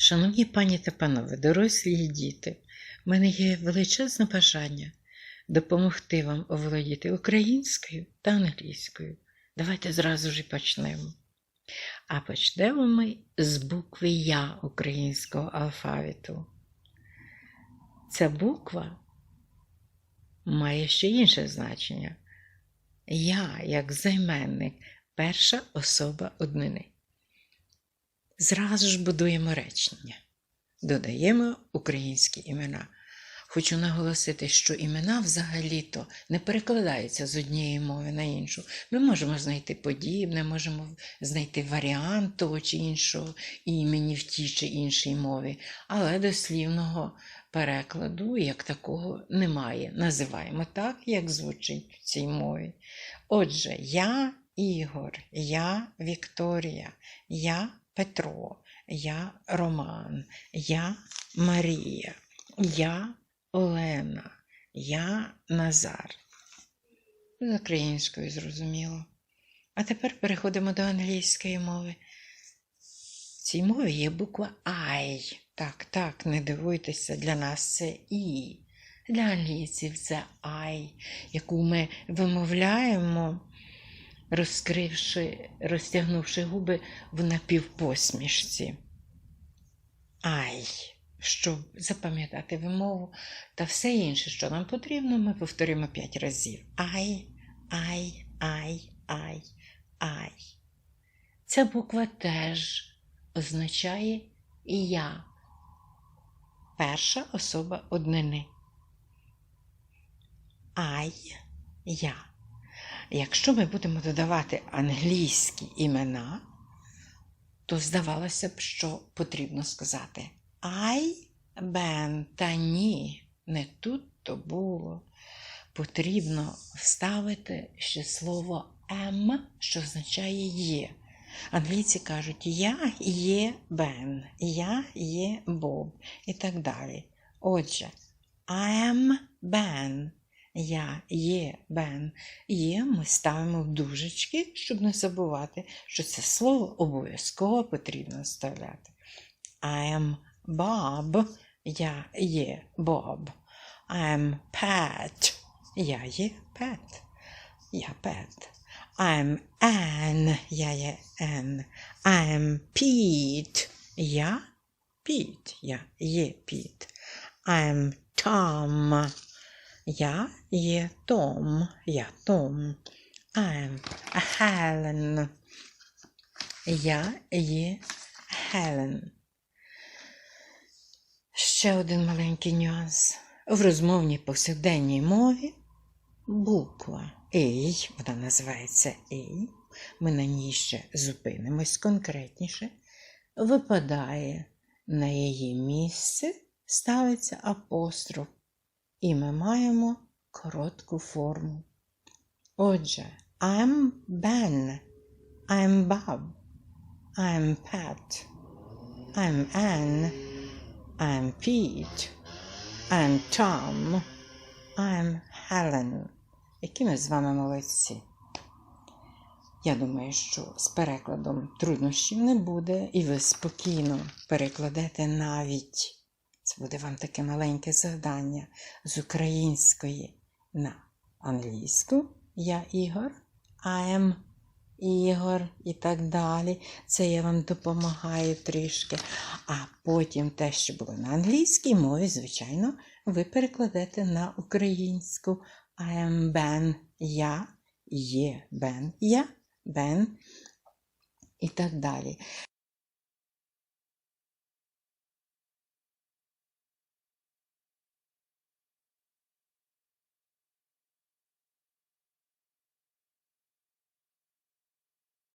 Шановні пані та панове, дорослі й діти, в мене є величезне бажання допомогти вам оволодіти українською та англійською. Давайте зразу ж і почнемо. А почнемо ми з букви Я українського алфавіту. Ця буква має ще інше значення. Я, як займенник, перша особа однини. Зразу ж будуємо речення, додаємо українські імена. Хочу наголосити, що імена взагалі-то не перекладаються з однієї мови на іншу. Ми можемо знайти подібне, можемо знайти варіант того чи іншого імені в тій чи іншій мові, але дослівного перекладу як такого немає. Називаємо так, як звучить в цій мові. Отже, я Ігор, я Вікторія, я Петро, я Роман, я Марія, я Олена, я Назар. З українською зрозуміло. А тепер переходимо до англійської мови. В цій мові є буква I. Так, так, не дивуйтеся, для нас це І. Для англійців це I, яку ми вимовляємо, розкривши, розтягнувши губи в напівпосмішці. Ай. Щоб запам'ятати вимову та все інше, що нам потрібно, ми повторимо п'ять разів. Ай, ай, ай, ай, ай. Ця буква теж означає я. Перша особа однини. Ай, я. Якщо ми будемо додавати англійські імена, то здавалося б, що потрібно сказати Ай, Бен, та ні, не тут то було. Потрібно вставити ще слово М, що означає є. Англійці кажуть Я є Бен, я є Боб і так далі. Отже, I am Ben. Я є Бен. Є ми ставимо в дужечки, щоб не забувати, що це слово обов'язково потрібно вставляти. I am Bob. Я є Боб. I am Pat. Я є Пет. Я Пет. I'm Anne. Я є Anne. I'm Pete. Я Піт. Я є Піт. I'm Tom. Я є Том. Я Том. I'm Helen. Я є Helen. Ще один маленький нюанс. В розмовній повсякденній мові буква «ей», вона називається «ей», ми на ній ще зупинимось конкретніше, випадає на її місце, ставиться апостроф, і ми маємо коротку форму. Отже, I'm Ben, I'm Bob, I'm Pat, I'm Anne, I'm Pete, I'm Tom, I'm Helen. Які ми з вами молодці. Я думаю, що з перекладом труднощів не буде, і ви спокійно перекладете навіть. Це буде вам таке маленьке завдання з української на англійську. Я Ігор, am Ігор і так далі. Це я вам допомагаю трішки. А потім те, що було на англійській мові, звичайно, ви перекладете на українську I am Ben, я є Бен, я Бен і так далі.